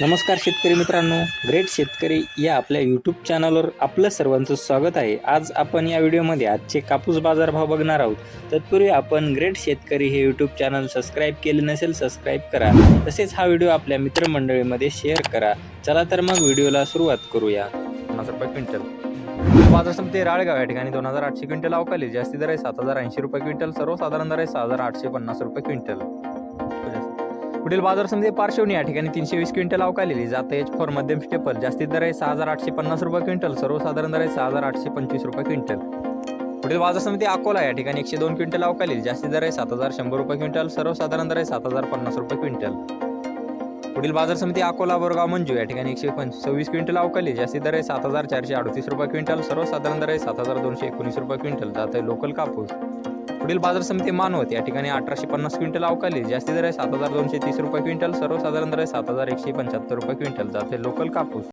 नमस्कार शेतकरी मित्रांनो ग्रेट शेतकरी या आपल्या यूट्यूब चॅनलवर आपलं सर्वांचं स्वागत आहे. आज आपण या व्हिडिओमध्ये आजचे कापूस बाजारभाव बघणार आहोत. तत्पूर्वी आपण ग्रेट शेतकरी हे यूट्यूब चॅनल सबस्क्राईब केले नसेल सबस्क्राईब करा. तसेच हा व्हिडिओ आपल्या मित्रमंडळीमध्ये शेअर करा. चला तर मग व्हिडिओला सुरुवात करूया. पन्नास रुपये क्विंटल. बाजार समिती राळगाव या ठिकाणी दोन हजार आठशे क्विंटल अवकाली जास्ती दर आहे सात हजार ऐंशी रुपये क्विंटल सर्वसाधारण दर आहे सहा हजार आठशे पन्नास रुपये क्विंटल. पुढील बाजार समिती पार्श्वनी या ठिकाणी तीनशे वीस क्विंटल अवकालेली जात. एच फॉर मध्यम स्टेपल जास्तीत दर आहे सहा हजार आठशे पन्नास रुपये क्विंटल सर्वसाधारण दर आहे सहा हजार आठशे पंचवीस रुपये क्विंटल. पुढील बाजार समिती अकोला या ठिकाणी एकशे दोन क्विंटल अवकालेली जास्तीत दर आहे सात हजार शंभर रुपये क्विंटल सर्वसाधारण दर आहे सात हजार पन्नास रुपये क्विंटल. पुढील बाजार समिती अकोला बोरगाव मंजू या ठिकाणी एकशे पंच सव्वीस क्विंटल अवकाली जास्तीत दर आहे सात हजार चारशे अडतीस रुपये क्विंटल सर्वसाधारण दर आहे सात हजार दोनशे एकोणीस रुपये क्विंटल जात आहे लोकल कापूस. पुढील बाजार समिती मानवत या ठिकाणी अठराशे पन्नास क्विंटल अवकाली जास्ती दर आहे सात हजार दोनशे तीस रुपये क्विंटल सर्वसाधारण दर आहे सात हजार एकशे पंच्याहत्तर रुपये क्विंटल. जाते लोकल कापूस.